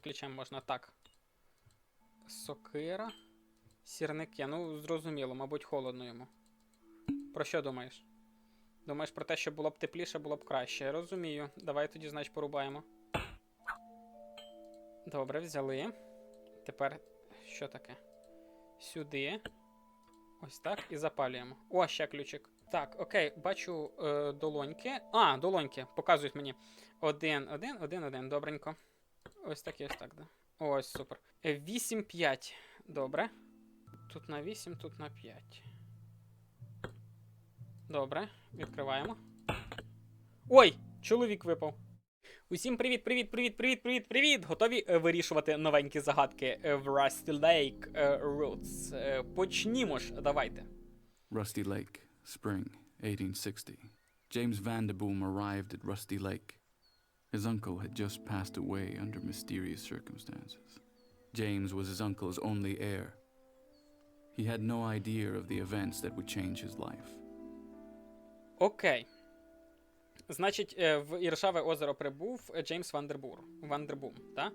ключем можна так. Сокира. Сірники. Ну, зрозуміло, мабуть, холодно йому. Про що думаєш? Думаєш про те, що було б тепліше, було б краще. Розумію. Давай тоді, значить, порубаємо. Добре, взяли. Тепер що таке? Сюди. Ось так і запалюємо. О, ще ключик. Так, окей, бачу е, долоньки. А, долоньки, показують мені. Один, один, один, один. Добренько. Ось так і ось так, да. Ось, супер. 8, 5. Добре. Тут на 8, тут на 5. Добре, відкриваємо. Ой! Чоловік випав. Усім привіт, привіт, привіт, привіт, привіт, привіт! Готові е, вирішувати новенькі загадки е, в Rusty Lake е, Roots. Е, Почнімо ж, давайте. Rusty Lake, spring, 1860. James Vanderboom arrived at Rusty Lake. His uncle had just passed away under mysterious circumstances. James was his uncle's only heir. He had no idea of the events that would change his life. Окей. Значить, е, в Іршаве озеро прибув е, Джеймс Вандербур. Вандербум, так?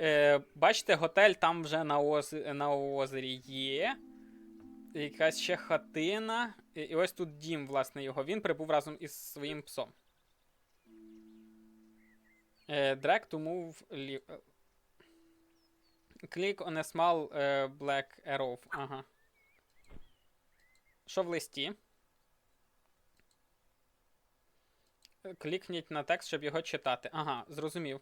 Е, бачите, готель там вже на, оз... на озері є. Якась ще хатина. І, ось тут дім, власне, його. Він прибув разом із своїм псом. Е, drag to move е, Click on a small е, black arrow. Ага. Що в листі? Клікніть на текст, щоб його читати. Ага, зрозумів.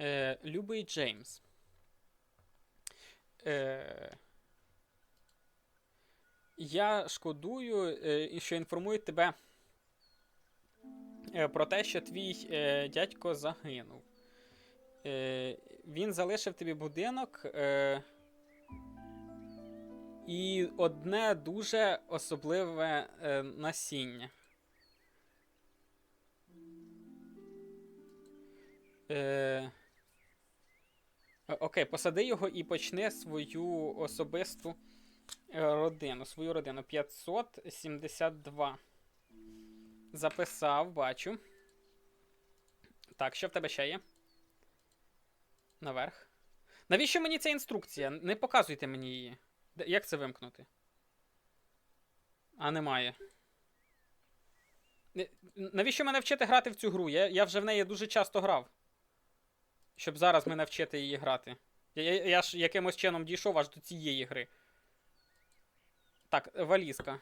Е, Любий Джеймс. Е, я шкодую, е, що інформую тебе е, про те, що твій е, дядько загинув. Е, він залишив тобі будинок. Е, і одне дуже особливе е, насіння. Е... Окей, посади його і почни свою особисту е, родину. Свою родину 572. Записав, бачу. Так, що в тебе ще є? Наверх. Навіщо мені ця інструкція? Не показуйте мені її. Як це вимкнути? А, немає. Навіщо мене вчити грати в цю гру? Я, я вже в неї дуже часто грав. Щоб зараз мене вчити її грати. Я, я, я ж якимось чином дійшов аж до цієї гри. Так, валізка.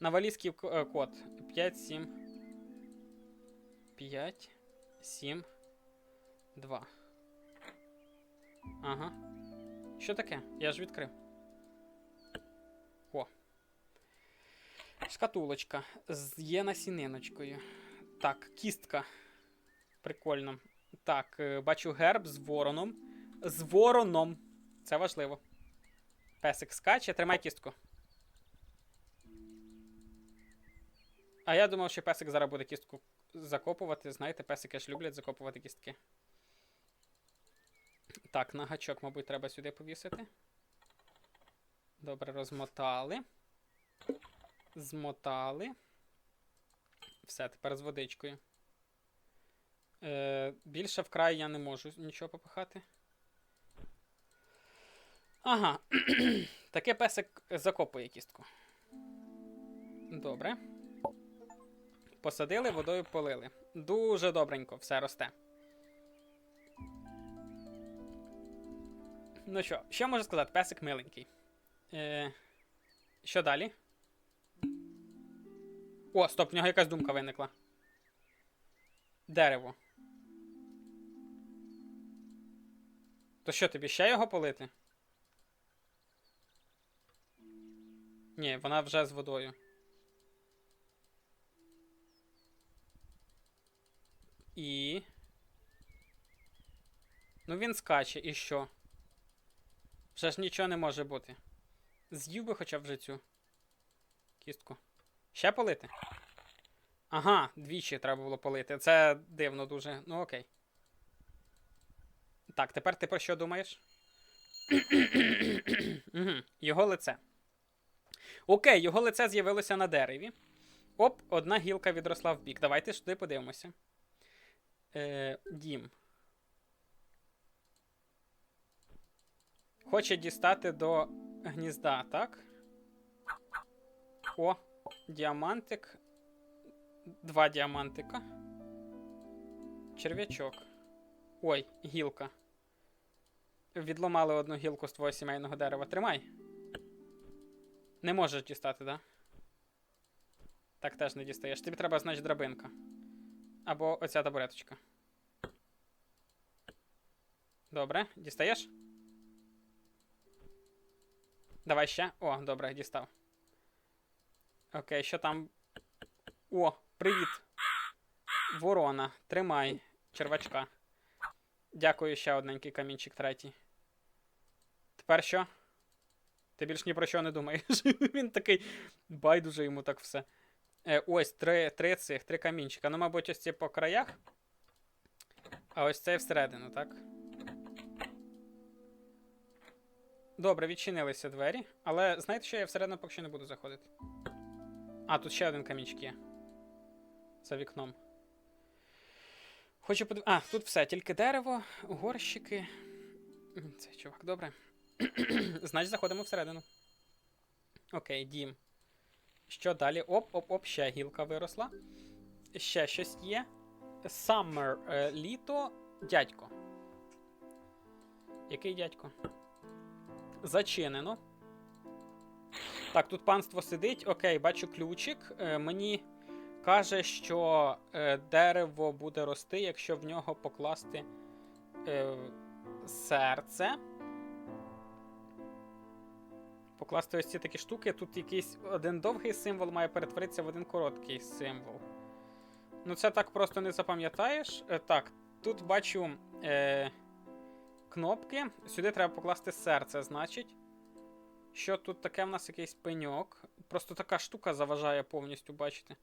На валізці е, код. 5, 7. 5, 7, 2. Ага. Що таке? Я ж відкрив. О. Шкатулочка з є насіниночкою. Так, кістка. Прикольно. Так, е, бачу герб з вороном. З вороном. Це важливо. Песик скаче, тримай кістку. А я думав, що песик зараз буде кістку закопувати. Знаєте, песики ж люблять закопувати кістки. Так, на гачок, мабуть, треба сюди повісити. Добре, розмотали. Змотали. Все, тепер з водичкою. Е, більше вкрай я не можу нічого попихати. Ага. Таке песик закопує кістку. Добре. Посадили, водою полили. Дуже добренько, все росте. Ну що, що можу сказати? Песик миленький. Е, що далі? О, стоп, в нього якась думка виникла. Дерево. То що, тобі ще його полити? Ні, вона вже з водою. І. Ну він скаче, і що? Вже ж нічого не може бути. З'їв би хоча б вже цю кістку. Ще полити? Ага, двічі треба було полити. Це дивно дуже. Ну окей. Так, тепер ти про що думаєш? Його лице. Окей, його лице з'явилося на дереві. Оп, одна гілка відросла в бік. Давайте туди подивимося е, дім. Хоче дістати до гнізда, так? О, діамантик. Два діамантика. Черв'ячок. Ой, гілка. Відломали одну гілку з твого сімейного дерева. Тримай. Не можеш дістати, так? Да? Так теж не дістаєш. Тобі треба, значить, драбинка. Або оця табуреточка. Добре, дістаєш? Давай ще. О, добре, дістав. Окей, що там? О, привіт. Ворона. Тримай червачка. Дякую, ще одненький камінчик третій. Тепер що? Ти більш ні про що не думаєш. Він такий байдуже йому так все. Е, ось три, три цих, три камінчика. Ну, мабуть, ось ці по краях. А ось цей всередину, так? Добре, відчинилися двері. Але знаєте, що я всередину поки що не буду заходити. А, тут ще один камінчик є. За вікном. Хочу подив... А, тут все, тільки дерево, горщики. М, Цей чувак, добре. Значить, заходимо всередину. Окей, дім. Що далі? Оп, оп, оп, ще гілка виросла. Ще щось є. Summer, е, літо, дядько. Який дядько? Зачинено. Так, тут панство сидить. Окей, бачу ключик. Е, мені каже, що е, дерево буде рости, якщо в нього покласти е, серце. Покласти ось ці такі штуки. Тут якийсь один довгий символ має перетворитися в один короткий символ. Ну, це так просто не запам'ятаєш. Е, так, тут бачу е, кнопки. Сюди треба покласти серце, значить. Що тут таке в нас якийсь пеньок. Просто така штука заважає повністю бачити.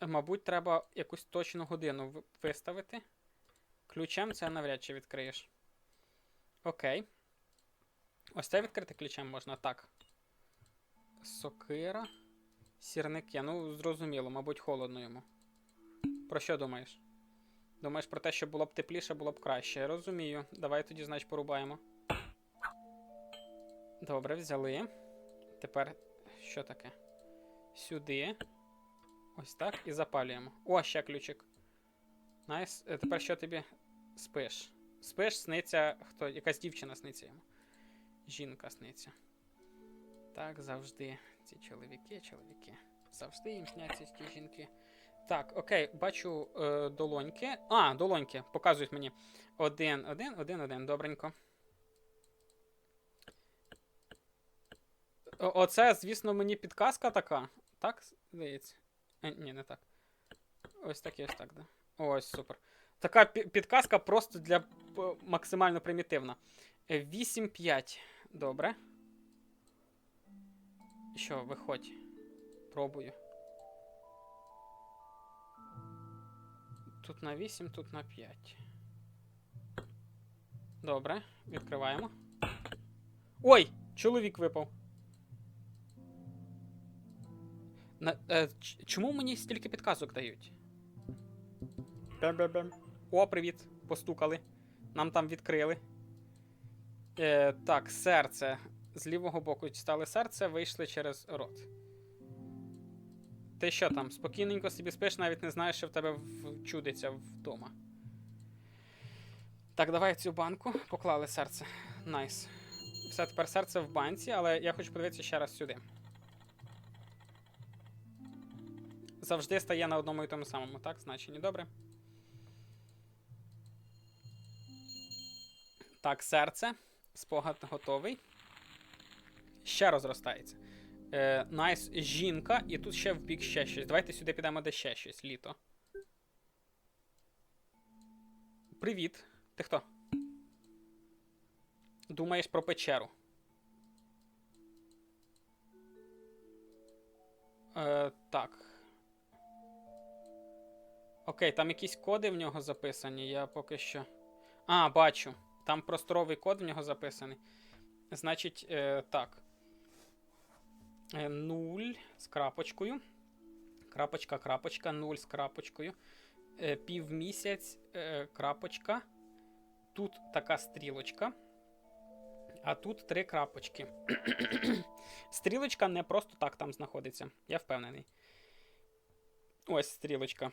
Е, Мабуть, треба якусь точну годину виставити. Ключем це навряд чи відкриєш. Окей. Ось це відкрити ключем можна так. Сокира. Сірники. Ну, зрозуміло, мабуть, холодно йому. Про що думаєш? Думаєш про те, що було б тепліше, було б краще. Я Розумію. Давай тоді, значить, порубаємо. Добре, взяли. Тепер що таке? Сюди. Ось так і запалюємо. О, ще ключик. Найс. Е, Тепер що тобі спиш? Спиш, сниться хто? Якась дівчина сниться йому. Жінка сниться. Так, завжди. Ці чоловіки, чоловіки. Завжди їм сняться ті жінки. Так, окей, бачу е, долоньки. А, долоньки. Показують мені. Один, один, один, один. Добренько. Оце, звісно, мені підказка така. Так, здається. Е, ні, не так. Ось так і ось так, да. Ось, супер. Така підказка просто для максимально примітивна. Е, 8-5. Добре. Що, виходь. Пробую. Тут на 8, тут на 5. Добре, відкриваємо. Ой! Чоловік випав. На, е, чому мені стільки підказок дають? Бем-бем-бем. О, привіт. Постукали. Нам там відкрили. Е, так, серце. З лівого боку стали серце, вийшли через рот. Ти що там? Спокійненько собі спиш, навіть не знаєш, що в тебе чудиться вдома. Так, давай цю банку. Поклали серце. Найс. Все, тепер серце в банці, але я хочу подивитися ще раз сюди. Завжди стає на одному і тому самому, так? Значення добре. Так, серце. Спогад готовий. Ще розростається. Е, найс, жінка, і тут ще в бік ще щось. Давайте сюди підемо, де ще щось. Літо. Привіт. Ти хто? Думаєш про печеру? Е, так. Окей, там якісь коди в нього записані, я поки що. А, бачу. Там просторовий код в нього записаний. Значить, е, так. Е, 0 з крапочкою. Крапочка, крапочка, 0 з крапочкою. Е, півмісяць, е, крапочка. тут така стрілочка, а тут три крапочки. стрілочка не просто так там знаходиться, я впевнений. Ось стрілочка.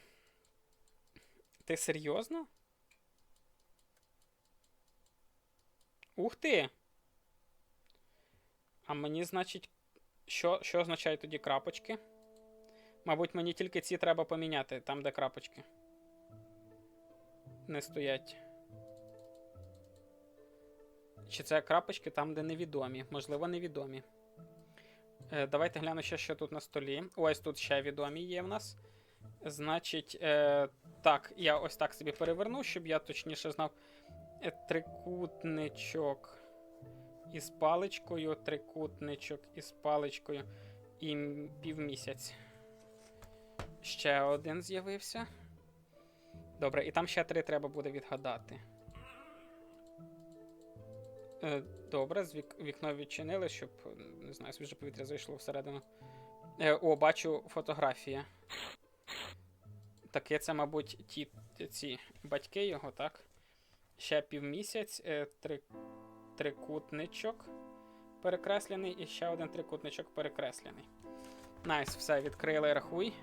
Ти серйозно? Ух ти! А мені, значить, що, що означають тоді крапочки? Мабуть, мені тільки ці треба поміняти, там, де крапочки. Не стоять. Чи це крапочки там, де невідомі? Можливо, невідомі. Е, давайте гляну ще, що тут на столі. Ось тут ще відомі є в нас. Значить, е, так, я ось так собі переверну, щоб я точніше знав. Е, трикутничок із паличкою, трикутничок із паличкою і півмісяць. Ще один з'явився. Добре, і там ще три треба буде відгадати. Е, добре, вікно відчинили, щоб, не знаю, свіже повітря зайшло всередину. Е, о, бачу фотографія. Таке це, мабуть, ті, ці батьки його, так? Ще півмісяць, е, три, трикутничок перекреслений і ще один трикутничок перекреслений. Найс, все, відкрили, рахуй.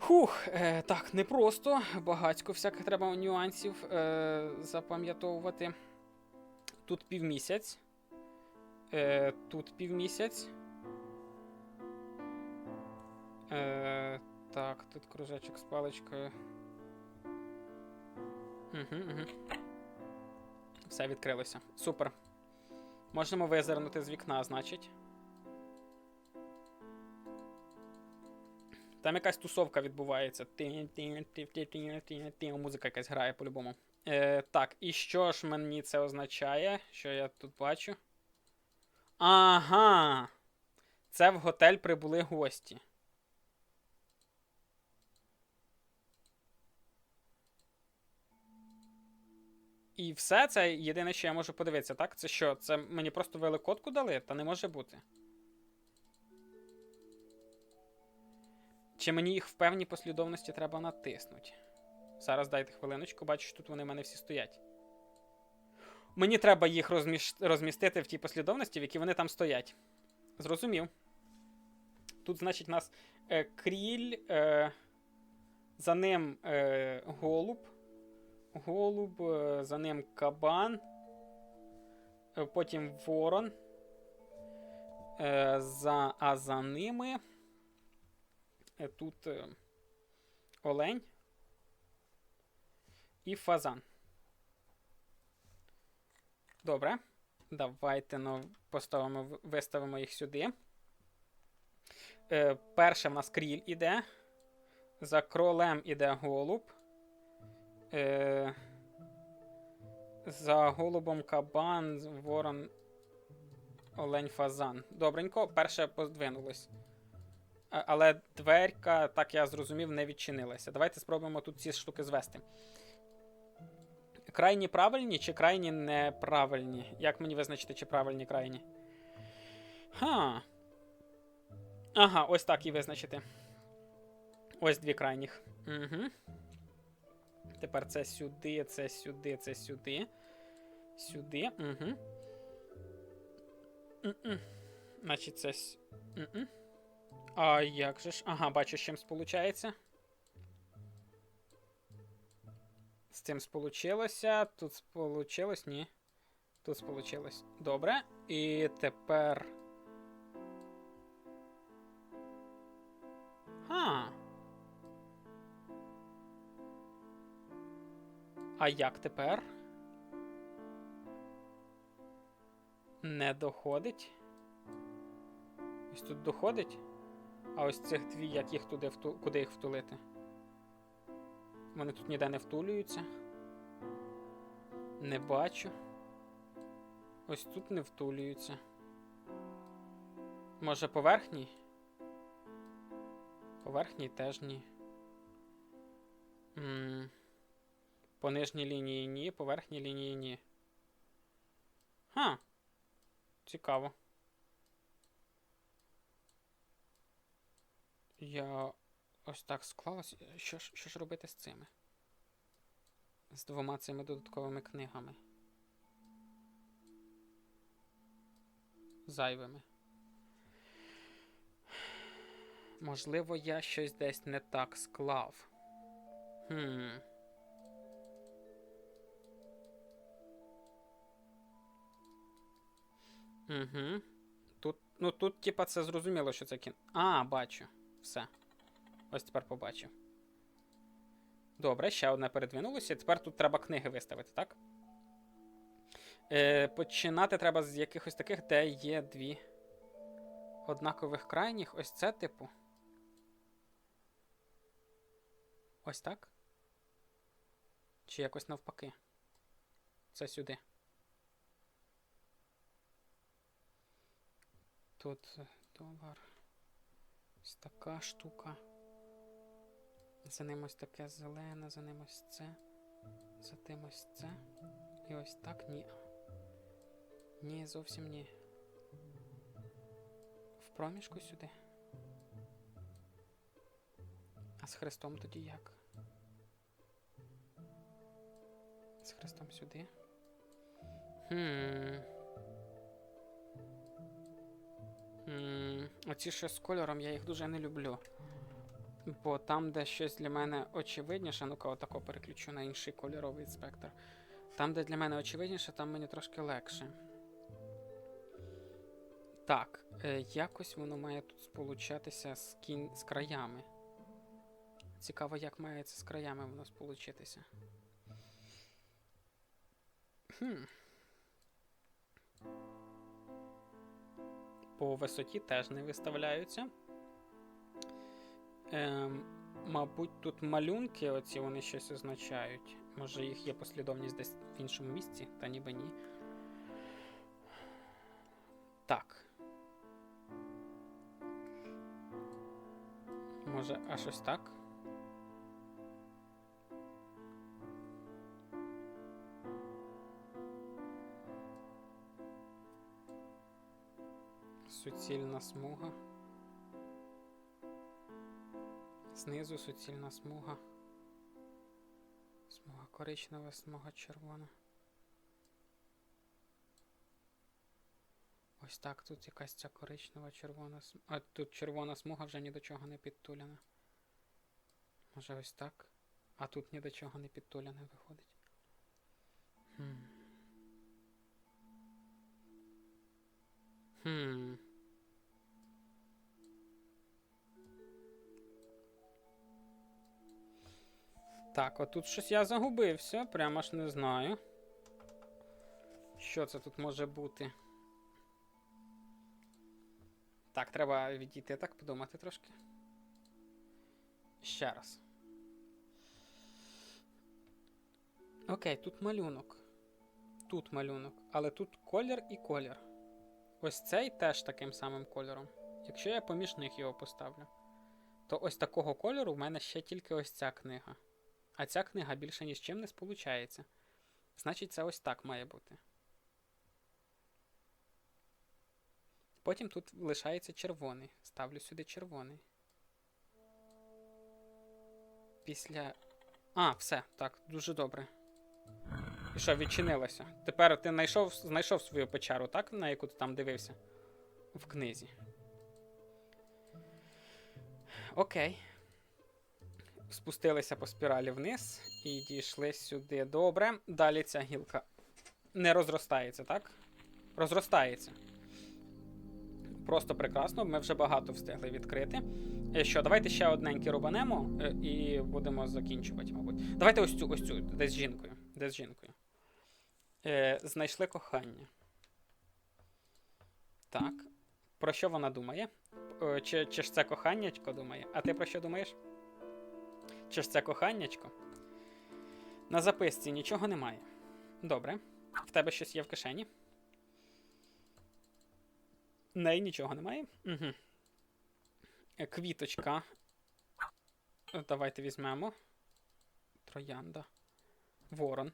Фух, е, так, непросто. Багатько всяких треба нюансів е, запам'ятовувати. Тут півмісяць. Е, тут півмісяць. Е, так, тут кружечок з паличкою. Угу, угу. Все відкрилося. Супер. Можемо визирнути з вікна, значить. Там якась тусовка відбувається. Музика якась грає по-любому. Е, так, і що ж мені це означає? Що я тут бачу? Ага. Це в готель прибули гості. І все це єдине, що я можу подивитися, так? Це що? Це мені просто ввели кодку дали? Та не може бути. Чи мені їх в певній послідовності треба натиснути? Зараз дайте хвилиночку, бачу, що тут вони в мене всі стоять. Мені треба їх розміш... розмістити в тій послідовності, в якій вони там стоять. Зрозумів. Тут, значить, у нас е, кріль, е, за ним е, голуб. Голуб, е, за ним кабан. е, Потім ворон. Е, за, а за ними. Тут олень. І фазан. Добре. Давайте ну, поставимо, виставимо їх сюди. Перше в нас кріль іде. За кролем іде голуб. Е, за голубом кабан, ворон, олень, фазан. Добренько, перше подвинулось. Але дверка, так я зрозумів, не відчинилася. Давайте спробуємо тут ці штуки звести. Крайні правильні чи крайні неправильні? Як мені визначити, чи правильні крайні? Ха. Ага, ось так і визначити. Ось дві крайніх. Угу. Тепер це сюди, це сюди, це сюди. Сюди. Угу. Значить, це. М-м. А як же ж? Ага, бачу, з чим сполучається. З цим сполучилося. Тут сполучилось, ні. Тут сполучилось. Добре. І тепер. Ха. А як тепер? Не доходить. Ось тут доходить. А ось цих дві, як їх туди вту... куди їх втулити? Вони тут ніде не втулюються. Не бачу. Ось тут не втулюються. Може поверхній? Поверхній теж ні. м По нижній лінії ні, по верхній лінії ні. Ха. Цікаво. Я ось так склалось. Що ж, що ж робити з цими? З двома цими додатковими книгами. Зайвими. Можливо, я щось десь не так склав. Хм. Угу. Тут, ну тут, типа, це зрозуміло, що це кін. А, бачу. Все. Ось тепер побачив. Добре, ще одне передвинулося. Тепер тут треба книги виставити, так? Е, починати треба з якихось таких, де є дві однакових крайніх. Ось це, типу. Ось так? Чи якось навпаки? Це сюди. Тут долар. Ось така штука. За ним ось таке зелене, за ним ось це. За тим ось це. І ось так ні. Ні, зовсім ні. В проміжку сюди. А з хрестом тоді як? З хрестом сюди. Хм. Оці що з кольором, я їх дуже не люблю. Бо там, де щось для мене очевидніше, ну-ка, отако переключу на інший кольоровий спектр. Там, де для мене очевидніше, там мені трошки легше. Так, е, якось воно має тут сполучатися з, кін... з краями. Цікаво, як має це з краями воно сполучитися. Хм. По висоті теж не виставляються. Ем, мабуть, тут малюнки, оці вони щось означають. Може, їх є послідовність десь в іншому місці, та ніби ні. Так. Може, аж ось так? Суцільна смуга. Знизу суцільна смуга. Смуга коричнева, смуга червона. Ось так тут якась ця коричнева червона смуга. А тут червона смуга вже ні до чого не підтуляна. Може ось так? А тут ні до чого не підтуляне виходить. Хм. Хм. Так, отут щось я загубився, прямо ж не знаю. Що це тут може бути? Так, треба відійти так, подумати трошки. Ще раз. Окей, тут малюнок. Тут малюнок. Але тут колір і колір. Ось цей теж таким самим кольором. Якщо я поміж них його поставлю, то ось такого кольору в мене ще тільки ось ця книга. А ця книга більше ні з чим не сполучається. Значить, це ось так має бути. Потім тут лишається червоний. Ставлю сюди червоний. Після. А, все, так, дуже добре. І що, відчинилося? Тепер ти знайшов, знайшов свою печеру, так? На яку ти там дивився? В книзі. Окей. Спустилися по спіралі вниз і дійшли сюди. Добре. Далі ця гілка не розростається, так? Розростається. Просто прекрасно. Ми вже багато встигли відкрити. Е, Що, давайте ще одненьке рубанемо е, і будемо закінчувати, мабуть. Давайте ось цю, ось цю, де з жінкою. Де з жінкою. Е, знайшли кохання. Так. Про що вона думає? Е, Чи, чи ж це коханнячко думає? А ти про що думаєш? Чи ж це коханнячко? На записці нічого немає. Добре. В тебе щось є в кишені? Неї нічого немає? Угу. Квіточка. Е, Давайте візьмемо. Троянда. Ворон.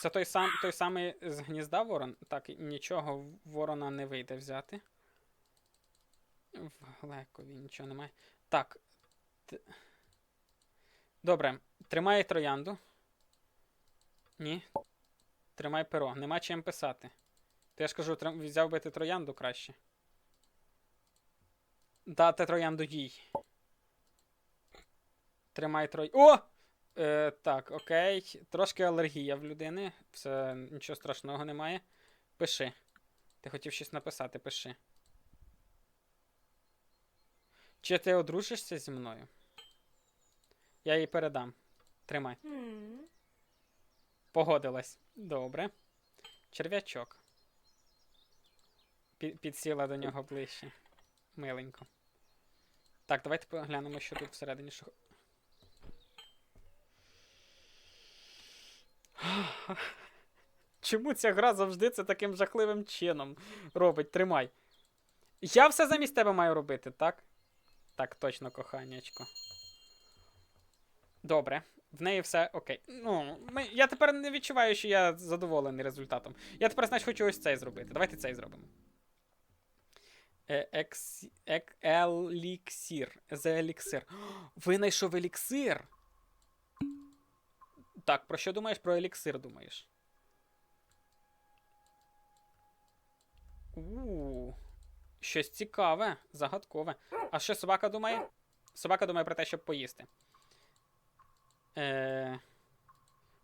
Це той, сам, той самий з гнізда ворон. Так, нічого ворона не вийде взяти. В Глекові нічого немає. Так. Добре, тримає троянду. Ні. Тримай перо. Нема чим писати. Ти ж кажу, трим- взяв би ти троянду краще. Дати троянду їй. Тримай трой. О! Е, так, окей. Трошки алергія в людини. Все, нічого страшного немає. Пиши. Ти хотів щось написати, пиши. Чи ти одружишся зі мною? Я їй передам. Тримай. Погодилась. Добре. Черв'ячок. Підсіла до нього ближче. Миленько. Так, давайте поглянемо, що тут всередині. Що... Чому ця гра завжди це таким жахливим чином робить? Тримай. Я все замість тебе маю робити, так? Так, точно, коханячко. Добре. В неї все окей. Ну, ми, я тепер не відчуваю, що я задоволений результатом. Я тепер, значить, хочу ось цей зробити. Давайте цей зробимо. Е, еліксір. За еліксир. Винайшов еліксир. Так, про що думаєш? Про еліксир думаєш? У, щось цікаве, загадкове. А що собака думає? Собака думає про те, щоб поїсти. Е...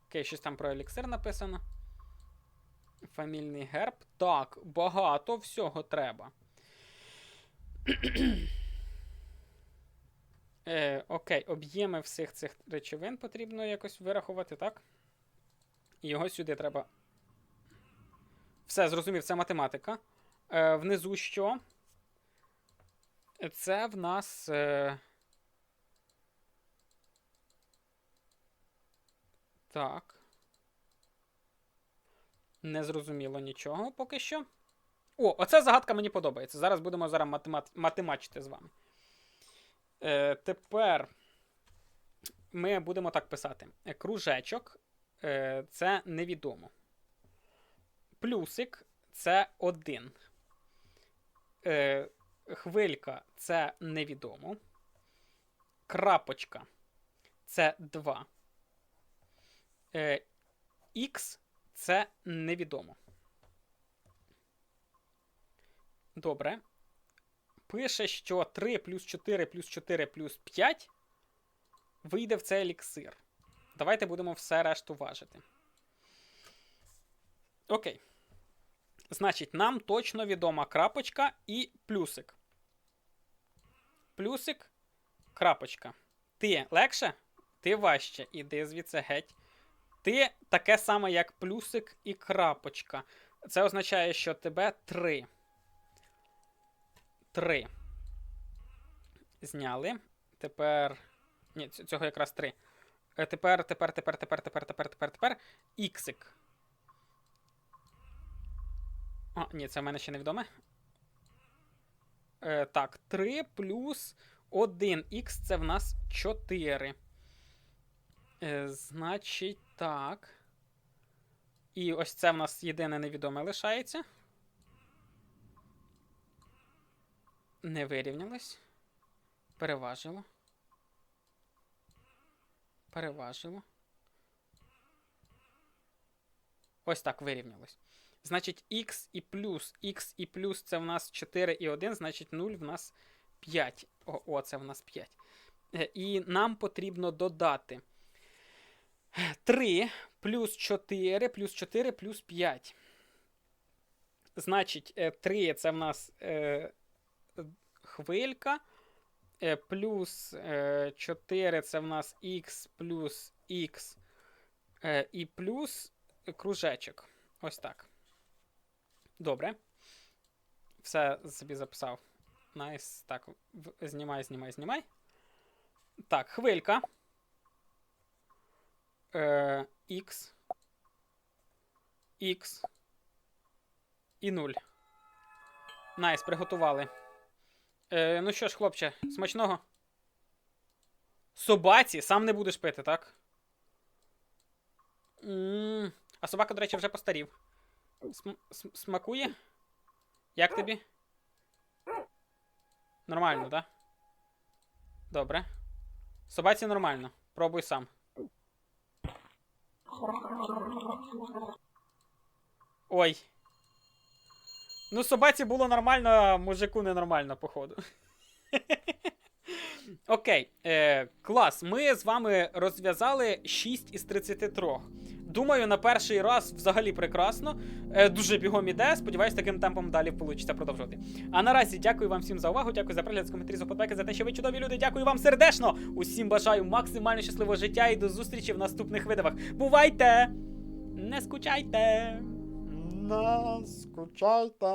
Окей, щось там про еліксир написано. Фамільний герб. Так, багато всього треба. е, окей, об'єми всіх цих речовин потрібно якось вирахувати, так? Його сюди треба. Все, зрозумів, це математика. Е, внизу що? Це в нас. Е... Так. Не зрозуміло нічого поки що. О, оця загадка мені подобається. Зараз будемо зараз математ... математичити з вами. Е, тепер ми будемо так писати. Кружечок е, це невідомо. Плюсик це один. Е, хвилька це невідомо. Крапочка це 2. Е, Х це невідомо. Добре. Пише, що 3 плюс 4 плюс 4 плюс 5 вийде в цей еліксир. Давайте будемо все решту важити. Окей. Значить, нам точно відома крапочка і плюсик. Плюсик, крапочка. Ти легше? Ти важче. Іди звідси геть. Ти таке саме, як плюсик і крапочка. Це означає, що тебе 3. 3. Зняли. Тепер. Ні, цього якраз 3. Тепер, тепер, тепер, тепер, тепер, тепер, тепер, тепер. Іксик. А, ні, це в мене ще невідоме. Е, так, 3 плюс 1х це в нас 4. Е, значить, так. І ось це в нас єдине невідоме лишається. Не вирівнялось. Переважило. Переважило. Ось так вирівнялось. Значить, х і плюс, х і плюс це в нас 4 і 1, значить 0 в нас 5. О, о це в нас 5. Е, І нам потрібно додати 3 плюс 4 плюс 4 плюс 5. Значить, е, 3 це в нас е, хвилька. Е, плюс е, 4 це в нас х плюс х е, і плюс кружечок. Ось так. Добре. Все собі записав. Найс. Так, знімай, знімай, знімай. Так, хвилька. Е, X. X. І 0. Найс, приготували. Е, ну що ж, хлопче, смачного. Собаці сам не будеш пити, так? м А собака, до речі, вже постарів. См- см- смакує? Як тобі? Нормально, так? Добре. Собаці нормально. Пробуй сам. Ой. Ну, собаці було нормально, а мужику ненормально, походу. Окей, е, клас. Ми з вами розв'язали 6 із 33. Думаю, на перший раз взагалі прекрасно. Е, дуже бігом іде. Сподіваюсь, таким темпом далі вийде продовжувати. А наразі дякую вам всім за увагу. Дякую за перегляд з коментарі, за подбайки, за те, що ви чудові люди. Дякую вам сердечно. Усім бажаю максимально щасливого життя і до зустрічі в наступних видавах. Бувайте! Не скучайте! Не скучайте.